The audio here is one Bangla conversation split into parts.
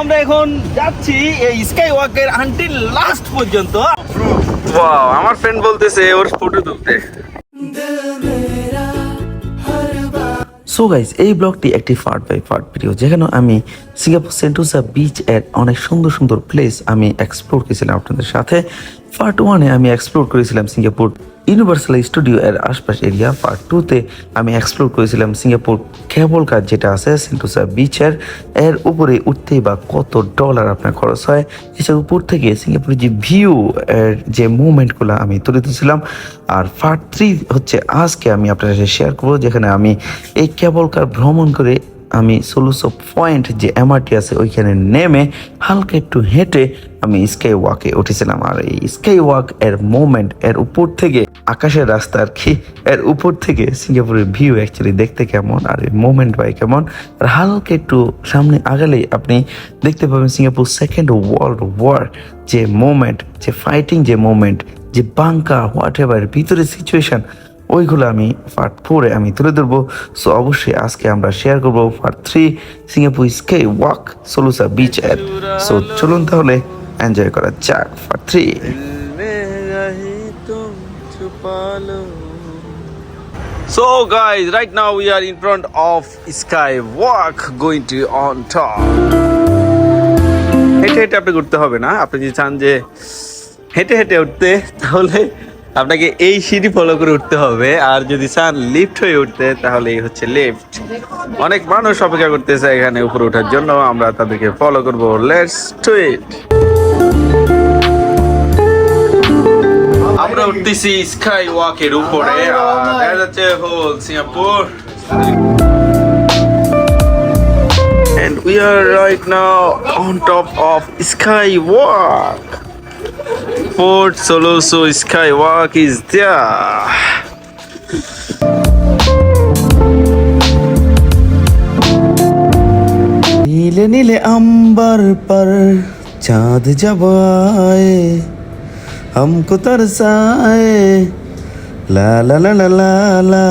আমরা এখন যাচ্ছি এই স্কাই ওয়াকের আনটিল লাস্ট পর্যন্ত। ওয়াও আমার ফ্রেন্ড বলতেছে ওর ফটো তুলতে। সো গাইজ এই ব্লগটি একটি পার্ট বাই পার্ট ভিডিও যেখানে আমি সিঙ্গাপুর সেন্টোসা বিচ এর অনেক সুন্দর সুন্দর প্লেস আমি এক্সপ্লোর করেছিলাম আপনাদের সাথে। পার্ট ওয়ানে আমি এক্সপ্লোর করেছিলাম সিঙ্গাপুর ইউনিভার্সাল স্টুডিও এর আশপাশ এরিয়া পার্ট টুতে আমি এক্সপ্লোর করেছিলাম সিঙ্গাপুর কেবল কার যেটা আছে সেন্টোসা বিচের এর। উপরে উঠতেই বা কত ডলার আপনার খরচ হয় এছাড়া উপর থেকে সিঙ্গাপুরের যে ভিউ এর যে মুভমেন্টগুলো আমি তুলে ধরেছিলাম। আর পার্ট থ্রি হচ্ছে আজকে আমি আপনার সাথে শেয়ার করব, যেখানে আমি এই কেবল কার ভ্রমণ করে আমি সোলুসো পয়েন্ট যে এমআরটি আছে, ওইখানে নেমে হালকা একটু হেঁটে আমি স্কাই ওয়াকে উঠেছিলাম। আর এই স্কাই ওয়াক এর মোমেন্ট এর উপর থেকে, আকাশের রাস্তা আর কি, এর উপর থেকে সিঙ্গাপুরের ভিউ অ্যাকচুয়ালি দেখতে কেমন আর এই মোমেন্ট বাই কেমন। আর হালকা একটু সামনে আগালেই আপনি দেখতে পাবেন সিঙ্গাপুর সেকেন্ড ওয়ার্ল্ড ওয়ার যে মোমেন্ট যে ফাইটিং যে মোমেন্ট যে বাঙ্কা হোয়াট এভার ভিতরে সিচুয়েশন ওইগুলো আমি পার্ট ফোরে আমি তুলে ধরবো। সো অবশ্যই আজকে আমরা শেয়ার করব part three Singapore sky walk সোলুসা beach এর। সো চলুন তাহলে এনজয় করা যাক part three So guys, right now we are in front of Skywalk going to on top. হেঁটে হেঁটে আপনি উঠতে হবে না। আপনি যদি চান যে হেঁটে হেঁটে উঠতে তাহলে আপনাকে এই সিঁড়ি ফলো করে উঠতে হবে। আর যদি চান লিফট হয়ে উঠতে তাহলে এই হচ্ছে লিফট অনেক মানুষ অপেক্ষা করতেছে এখানে উপরে ওঠার জন্য। আমরা তাদেরকে ফলো করব। লেটস টু ইট আমরা উঠতেছি স্কাই ওয়াকের উপরে। আর দেখা যাচ্ছে whole Singapore And we are right now on top of Skywalk. Airport Soloso Skywalk is there. नीले नीले अंबर पर चाँद जब आए, हमको तरसाए ला ला ला ला ला ला,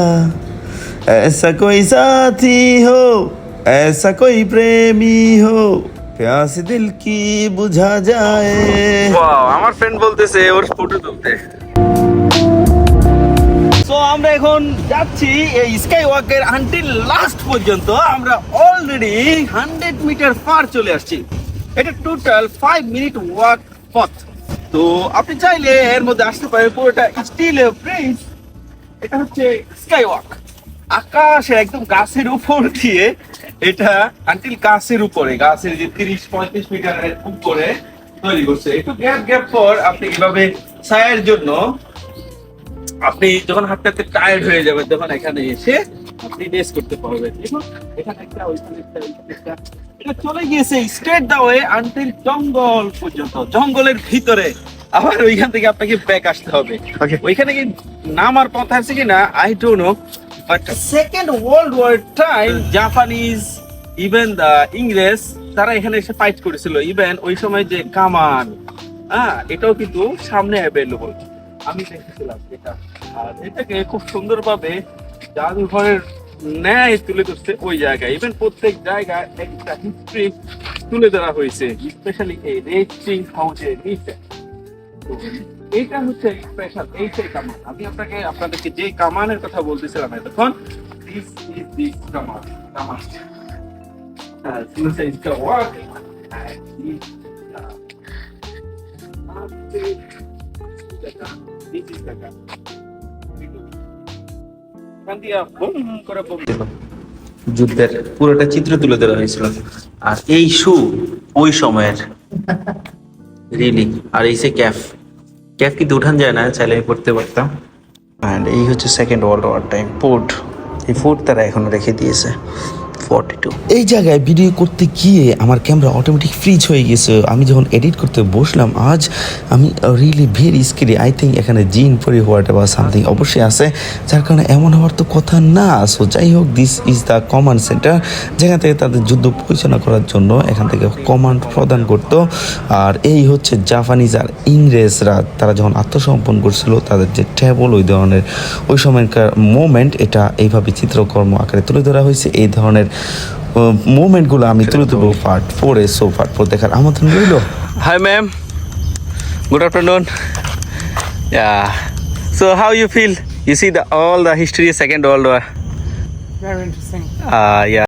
ऐसा कोई साथी हो, ऐसा कोई प्रेमी हो প্যাস দিল কি বুঝা যায় আমার ফ্রেন্ড বলতেছে ওর ফটো তুলতে। সো আমরা এখন যাচ্ছি এই স্কাই ওয়াকের আনটিল লাস্ট পর্যন্ত। আমরা অলরেডি হান্ড্রেড মিটার পার চলে আসছি। এটা টোটাল ফাইভ মিনিট ওয়াক পথ। তো আপনি চাইলে এর মধ্যে আসতে পারেন পুরোটা স্টিল ব্রিজ এটা হচ্ছে স্কাই ওয়াক আকাশের একদম গাছের উপর দিয়ে এটা আনটিল গাছের উপরে গাছের যে তিরিশ পঁয়ত্রিশ মিটারের উপরে তৈরি করছে। একটু গ্যাপ গ্যাপ পর আপনি এভাবে ছায়ের জন্য আপনি যখন হাঁটতে হাঁটতে টায়ার্ড হয়ে যাবেন তখন এখানে এসে আপনি রেস করতে পারবেন। এখানে একটা ওইখানে একটা এটা চলে গিয়েছে স্ট্রেট দা ওয়ে আনটিল জঙ্গল পর্যন্ত। জঙ্গলের ভিতরে। আবার ওইখান থেকে আপনাকে ব্যাক আসতে হবে. ওইখানে কি নামার পথ আছে কিনা? I don't know second world war time Japanese even ইংরেজ তারা এখানে এসে ফাইট করেছিল। ইভেন ওই সময় যে কামান হ্যাঁ এটাও কিন্তু সামনে অ্যাভেলেবল আমি দেখেছিলাম এটা আর এটাকে খুব সুন্দরভাবে জাদুঘরের ন্যায় তুলে ধরছে ওই জায়গায়। ইভেন প্রত্যেক জায়গায় একটা হিস্ট্রি তুলে ধরা হয়েছে। স্পেশালি এই রেড চিং হাউসের নিচে। এইটা হচ্ছে স্পেশাল এইটাই কামান আমি আপনাকে, আপনাদেরকে যে কামানের কথা বলতেছিলাম এতক্ষণ দিস ইজ দিস কামান কামান যুদ্ধের পুরোটা চিত্র তুলে ধরা হয়েছিল। আর এই শু ওই সময়ের রিলি আর এই সে ক্যাফ ক্যাফ কিন্তু উঠান যায় না, চাইলে আমি পড়তে পারতাম। অ্যান্ড এই হচ্ছে second world war time port এই ফোর্ট তারা এখনও রেখে দিয়েছে। ফর্টি টু এই জায়গায় ভিডিও করতে গিয়ে আমার ক্যামেরা অটোমেটিক ফ্রিজ হয়ে গেছে। আমি যখন এডিট করতে বসলাম, আজ আমি really very scary I think এখানে জিন পরি হোয়াট বা সামথিং অবশ্যই আছে। যার কারণে এমন হওয়ার তো কথা না। সো যাই হোক this is the command centre যেখান থেকে তাদের যুদ্ধ পরিচালনা করার জন্য এখান থেকে কমান্ড প্রদান করত। আর এই হচ্ছে জাপানিজ আর ইংরেজরা তারা যখন আত্মসমর্পণ করছিল, তাদের যে ট্যাবল ওই ধরনের, ওই সময়কার মোমেন্ট এটা এইভাবে চিত্রকর্ম আকারে তুলে ধরা হয়েছে। এই ধরনের মুভমেন্টগুলো আমি তুলে দেবো পার্ট ফোরে সো পার্ট ফোর দেখার আমন্ত্রণ রইল Hi, ma'am. Good afternoon. Yeah. So, how you feel? You see the all the history, Second World War. Very interesting. Uh, yeah.